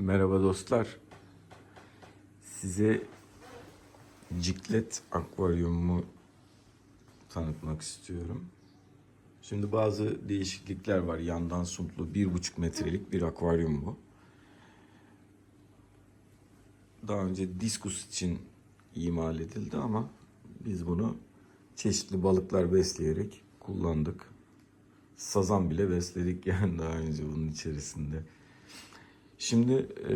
Merhaba dostlar. Size Ciklet akvaryumumu tanıtmak istiyorum. Şimdi bazı değişiklikler var. Yandan sumplu bir buçuk metrelik bir akvaryum bu. Daha önce diskus için imal edildi ama biz bunu çeşitli balıklar besleyerek kullandık. Sazan bile besledik yani daha önce bunun içerisinde. Şimdi e,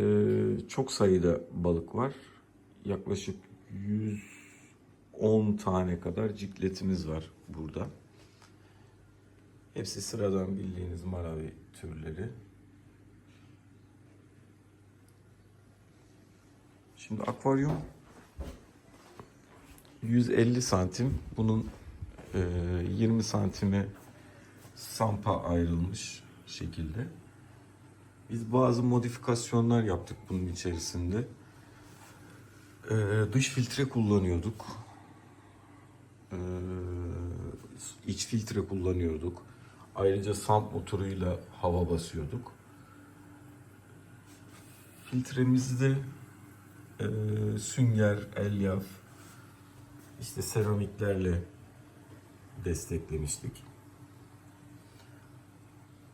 çok sayıda balık var. Yaklaşık 110 tane kadar cikletimiz var burada. Hepsi sıradan bildiğiniz maravi türleri. Şimdi akvaryum 150 santim. Bunun e, 20 santimi sampa ayrılmış şekilde. Biz bazı modifikasyonlar yaptık bunun içerisinde. Ee, dış filtre kullanıyorduk. Ee, iç filtre kullanıyorduk. Ayrıca sump motoruyla hava basıyorduk. Filtremizde e, sünger, elyaf, işte seramiklerle desteklemiştik.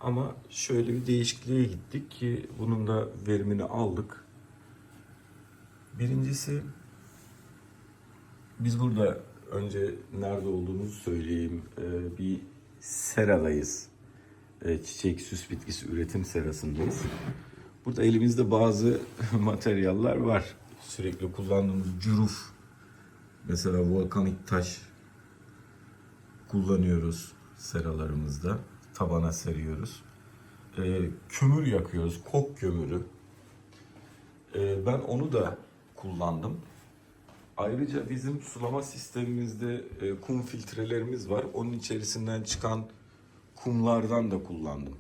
Ama şöyle bir değişikliğe gittik ki bunun da verimini aldık. Birincisi biz burada önce nerede olduğumuzu söyleyeyim. Ee, bir seradayız. Ee, çiçek süs bitkisi üretim serasındayız. Burada elimizde bazı materyaller var. Sürekli kullandığımız cüruf. Mesela volkanik taş kullanıyoruz seralarımızda. Tabana seriyoruz. Ee, kömür yakıyoruz. Kok kömürü. Ee, ben onu da kullandım. Ayrıca bizim sulama sistemimizde e, kum filtrelerimiz var. Onun içerisinden çıkan kumlardan da kullandım.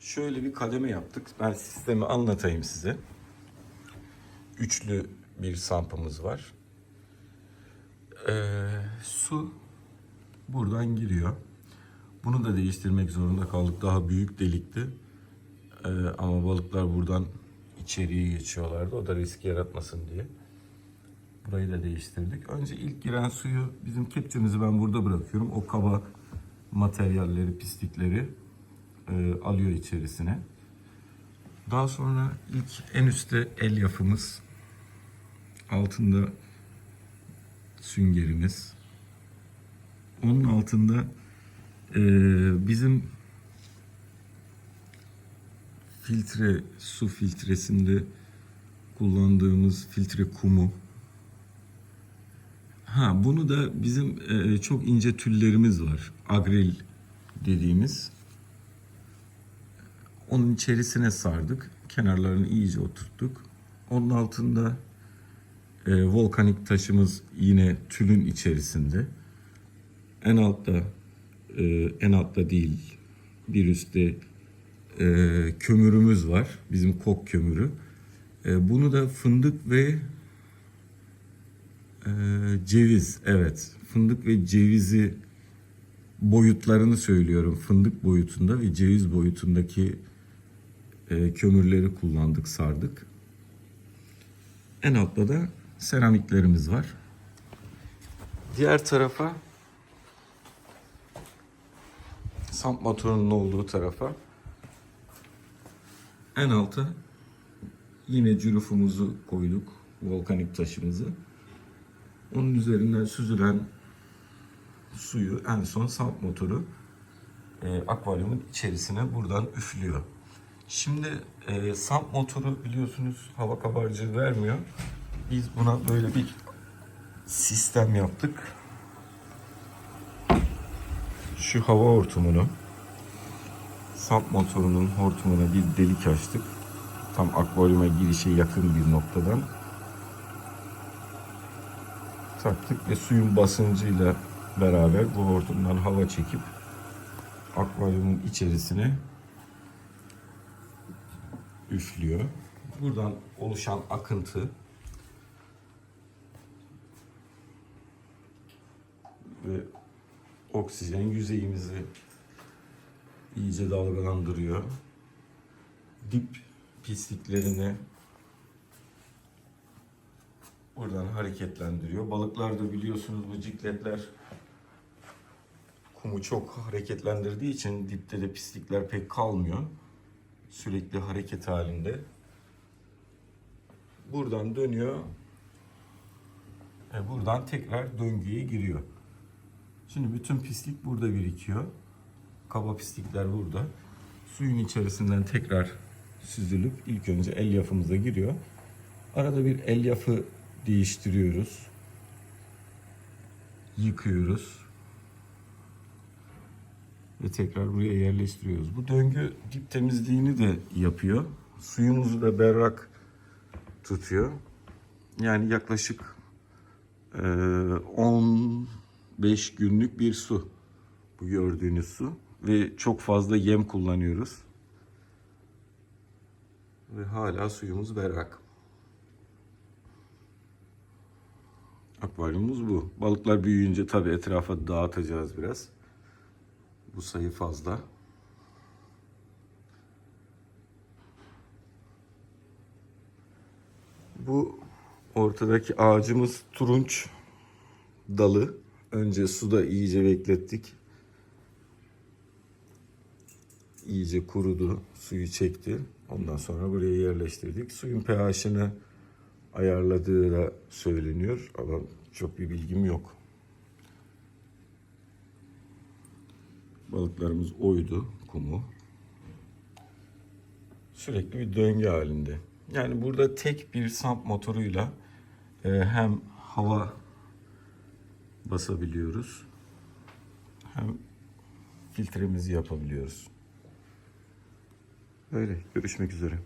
Şöyle bir kademe yaptık. Ben sistemi anlatayım size. Üçlü bir sampımız var. Ee, su buradan giriyor. Bunu da değiştirmek zorunda kaldık. Daha büyük delikti. Ee, ama balıklar buradan içeriye geçiyorlardı. O da risk yaratmasın diye. Burayı da değiştirdik. Önce ilk giren suyu bizim kepçemizi ben burada bırakıyorum. O kaba materyalleri, pislikleri e, alıyor içerisine. Daha sonra ilk en üstte el yapımız. Altında süngerimiz. Onun altında e, bizim filtre, su filtresinde kullandığımız filtre kumu. Ha bunu da bizim e, çok ince tüllerimiz var. Agril dediğimiz. Onun içerisine sardık. Kenarlarını iyice oturttuk. Onun altında e, volkanik taşımız yine tülün içerisinde. En altta e, en altta değil bir üstte e, kömürümüz var. Bizim kok kömürü. E, bunu da fındık ve e, ceviz. Evet. Fındık ve cevizi boyutlarını söylüyorum. Fındık boyutunda ve ceviz boyutundaki e, kömürleri kullandık, sardık. En altta da seramiklerimiz var. Diğer tarafa Samp motorunun olduğu tarafa en alta yine cürufumuzu koyduk. Volkanik taşımızı. Onun üzerinden süzülen suyu en son samp motoru e, akvaryumun içerisine buradan üflüyor. Şimdi e, samp motoru biliyorsunuz hava kabarcığı vermiyor. Biz buna böyle bir sistem yaptık. Şu hava hortumunu samp motorunun hortumuna bir delik açtık. Tam akvaryuma girişe yakın bir noktadan taktık ve suyun basıncıyla beraber bu hortumdan hava çekip akvaryumun içerisine üflüyor. Buradan oluşan akıntı ve oksijen yüzeyimizi iyice dalgalandırıyor. Dip pisliklerini buradan hareketlendiriyor. Balıklar da biliyorsunuz bu cikletler kumu çok hareketlendirdiği için dipte de pislikler pek kalmıyor. Sürekli hareket halinde. Buradan dönüyor. E buradan tekrar döngüye giriyor. Şimdi bütün pislik burada birikiyor. Kaba pislikler burada. Suyun içerisinden tekrar süzülüp ilk önce elyafımıza giriyor. Arada bir elyafı değiştiriyoruz. Yıkıyoruz. Ve tekrar buraya yerleştiriyoruz. Bu döngü dip temizliğini de yapıyor. Suyumuzu da berrak tutuyor. Yani yaklaşık eee, 15 günlük bir su. Bu gördüğünüz su. Ve çok fazla yem kullanıyoruz. Ve hala suyumuz berrak. Akvaryumumuz bu. Balıklar büyüyünce tabii etrafa dağıtacağız biraz. Bu sayı fazla. Bu ortadaki ağacımız turunç dalı. Önce suda iyice beklettik. İyice kurudu, suyu çekti. Ondan sonra buraya yerleştirdik. Suyun pH'ını ayarladığı da söyleniyor ama çok bir bilgim yok. Balıklarımız oydu kumu. Sürekli bir döngü halinde. Yani burada tek bir samp motoruyla e, hem hava basabiliyoruz hem filtremizi yapabiliyoruz. Öyle. Görüşmek üzere.